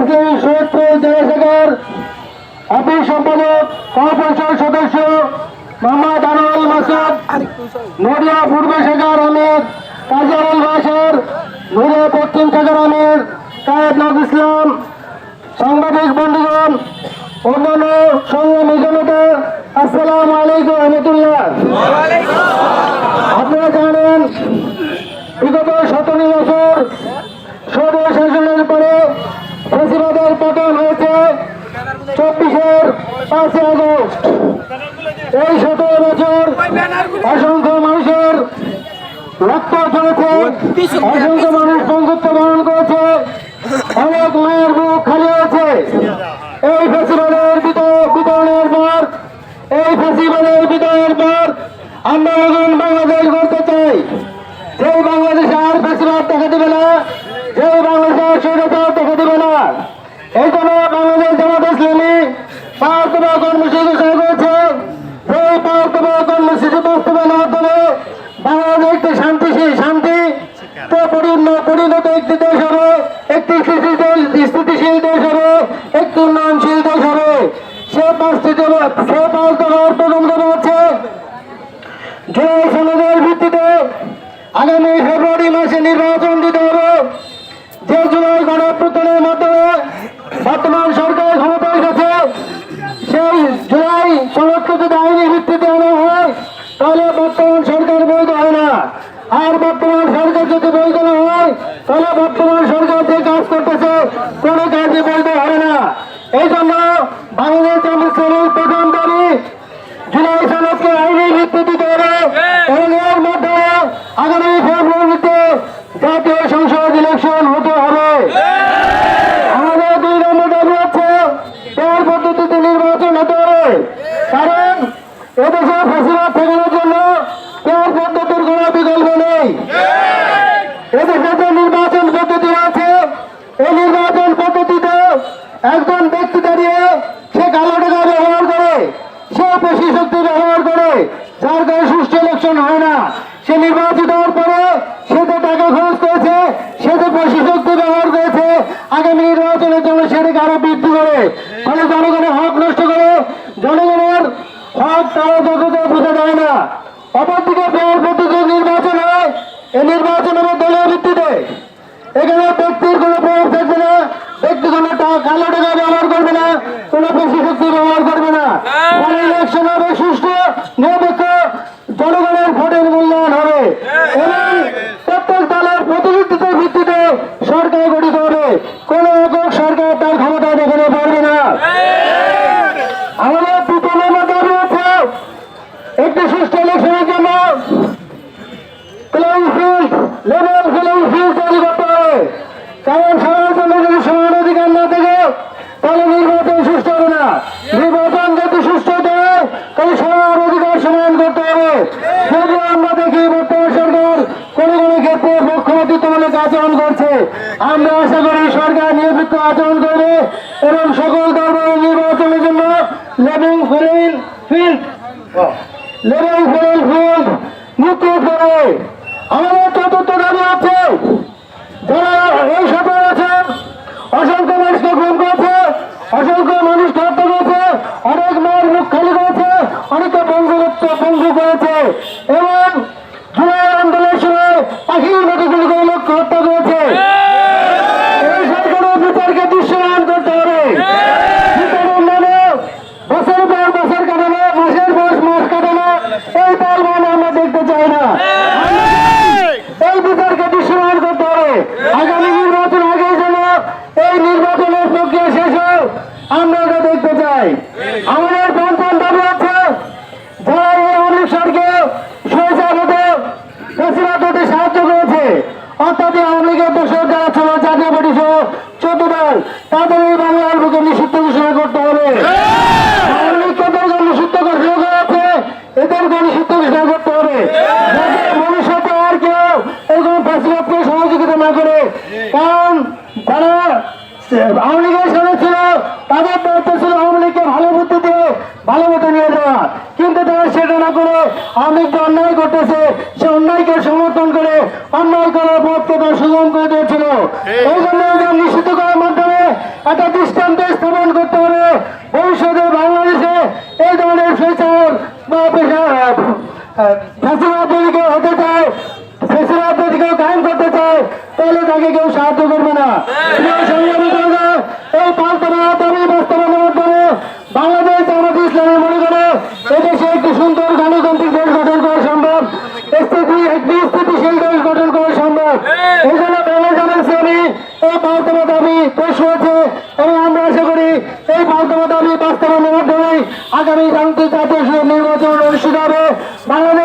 মুসলিম সৈয়দপুর জেলা শাখার সম্পাদক, কর্পোরেশন সদস্য মোহাম্মদ আনোয়ার মাসুদ, নদিয়া পূর্ব শাখার আমির কাজল বাসার নদিয়া পশ্চিম শাখার আমির কায়েদ নব ইসলাম, সাংবাদিক বন্ধুগণ, অন্যান্য সংগ্রামী জনতা আসসালামু আলাইকুম রহমতুল্লাহ। আপনারা জানেন, বিগত সতেরো বছর চব্বিশের পাঁচই আগস্ট। এই সতেরো বছর অসংখ্য মানুষের রক্ত চলেছে অসংখ্য মানুষ বন্ধুত্ব বরণ করেছে, অনেক মায়ের বুক খালি হয়েছে। এই বিত- বিতরণের পর, এই ফেসিবাদের বিতরণের পর আমরা এখন বাংলাদেশ করতে চাই। যেই বাংলাদেশে আর ফেসিবাদ দেখা দেবে না যেই বাংলাদেশে আর স্বৈরতার দেখা দেবে না এই জন্য বাংলাদেশ জামাত ইসলামী পাঁচতম কর্মসূচি ঘোষণা করেছে সেই পাঁচতম কর্মসূচি বাস্তবায়নের মাধ্যমে বাংলাদেশ একটি শান্তিশীল শান্তি পরিণত একটি দেশ হবে একটি স্থিতিশীল দেশ হবে একটি উন্নয়নশীল দেশ হবে সে পাঁচটি সে পাঁচ প্রথম দফা হচ্ছে জুলাই ভিত্তিতে আগামী ফেব্রুয়ারি মাসে নির্বাচন দিতে হবে যে জুলাই গণপ্রতনের মাধ্যমে বর্তমান সরকার ক্ষমতায় গেছে সেই জুলাই সনদকে যদি আইনি ভিত্তিতে আনা হয় তাহলে বর্তমান সরকার বৈধ হয় না। আর বর্তমান সরকার যদি বৈধ না হয়, তাহলে বর্তমান সরকার যে কাজ করতেছে, কোনো কাজই বৈধ হয় না। এই জন্য বাংলাদেশ শ্রেণির প্রধান দাবি, জুলাই সনদকে আইনি ভিত্তি দিতে হবে এবং এর মাধ্যমে আগামী ফেব্রুয়ারিতে জাতীয় সংসদ ইলেকশন হতে হবে। আমাদের দুই নম্বর দাবি হচ্ছে পেয়ার পদ্ধতিতে নির্বাচন হতে হবে। কারণ এদেশে ফসিবাদ ঠেকানোর জন্য পেয়ার পদ্ধতির কোনো বিকল্প নেই এদেশে যে নির্বাচন পদ্ধতি আছে এই নির্বাচন পদ্ধতিতে একজন ব্যক্তি দাঁড়িয়ে সে কালো টাকা ব্যবহার করে পেশি শক্তি ব্যবহার করে, যার কারণে সুষ্ঠু ইলেকশন হয় না। সে নির্বাচিত হওয়ার পরে সে যে টাকা খরচ করেছে, সে যে পেশি শক্তি ব্যবহার করেছে, আগামী নির্বাচনের জন্য সেটাকে আরও বৃদ্ধি করে। ফলে জনগণের হক নষ্ট করে, জনগণের হক তারা যতটা বোঝা যায় না। অপরদিকে পেয়ার পদ্ধতি নির্বাচন হয় এই নির্বাচন হবে দলীয় ভিত্তিতে। এখানে ব্যক্তির কোনো প্রভাব থাকবে না ব্যক্তি কোনো কালো টাকা ব্যবহার করবে না, কোনো বেশি শক্তি ব্যবহার করবে না। ইলেকশন হবে সুষ্ঠু নিরপেক্ষ জনগণের ভোটের মূল্যায়ন হবে। এবং প্রত্যেক দলের প্রতিনিধিত্বের ভিত্তিতে সরকার গঠিত হবে। কোনো একক সরকার তার ক্ষমতা দেখাতে পারবে না। আমাদের দ্বিতীয় নম্বর দাবি হচ্ছে একটি সুষ্ঠু ইলেকশনের জন্য playing field level playing field তৈরি করতে হবে। কারণ সবার জন্য যদি সমান অধিকার না থাকে তাহলে নির্বাচন সুস্থ হবে না নির্বাচন যদি সুস্থ হতে হয় তাহলে সবার অধিকার সমান করতে হবে যদি আমরা দেখি বর্তমান সরকার কোন কোন ক্ষেত্রে পক্ষপাতিত্বমূলক আচরণ করছে। আমরা আশা করি সরকার নিরপেক্ষ আচরণ করবে এবং সকল ধর্মের নির্বাচনের জন্য লেবিং ফরেন ফিল্ড, লেবিং ফরেন ফিল্ড নিশ্চিত করে। আমাদের চতুর্থ দাবি আছে, যারা এই সকল আছেন, অসংখ্য মানুষকে খুন করেছে অসংখ্য মানুষকে হত্যা করেছে অনেক মেয়ের মুখ খালি করেছে অনেকে বন্ধুত্ব বন্ধু করেছে এবং জুলাই আন্দোলনের সময় পাখির মতো গুলি করে লোককে হত্যা করেছে এই সরকারের বিচারকে দৃশ্যমান করতে হবে বিচারের নামে বছর পর বছর কাটানো মাসের পর মাস কাটানো এই তালবান আমরা দেখতে চাই না এই বিচারকে দৃশ্যমান করতে হবে আগামী নির্বাচন আগে যেন এই নির্বাচনের প্রক্রিয়া শেষ হোক, আমরা এটা দেখতে চাই। আমাদের পঞ্চম দাবি আছে, যারা এই অনেক সরকে সাহায্য করেছে, অর্থাৎ আওয়ামী লীগের জাতীয় পার্টি সহ চোদ্দ দল, তাদের এই বাংলার বুকে নিষিদ্ধ ঘোষণা করতে হবে। আওয়ামী লীগের ছিল তাদের দায়িত্ব ছিল আওয়ামী ভালো বুদ্ধি ভালো মতো নিয়ে যাওয়া। কিন্তু তারা সেটা না করে আওয়ামী লীগ অন্যায় করতেছে সে অন্যায়কে সমর্থন করে অন্যায় করার পথকে এই জন্য নিশ্চিত করার মাধ্যমে একটা দৃষ্টান্ত স্থাপন করতে হবে। ভবিষ্যতে বাংলাদেশে এই ধরনের স্থিতিশীল দেশ গঠন করা সম্ভব। এই জন্য বাংলা জামাত ইসলামী এই পাল্টানো দাবি পেশ হয়েছে এবং আমরা আশা করি এই পাল্টানো দাবি বাস্তবায়নের মাধ্যমে আগামী জাতীয় জাতীয় নির্বাচন অনুষ্ঠিত হবে। বাংলাদেশ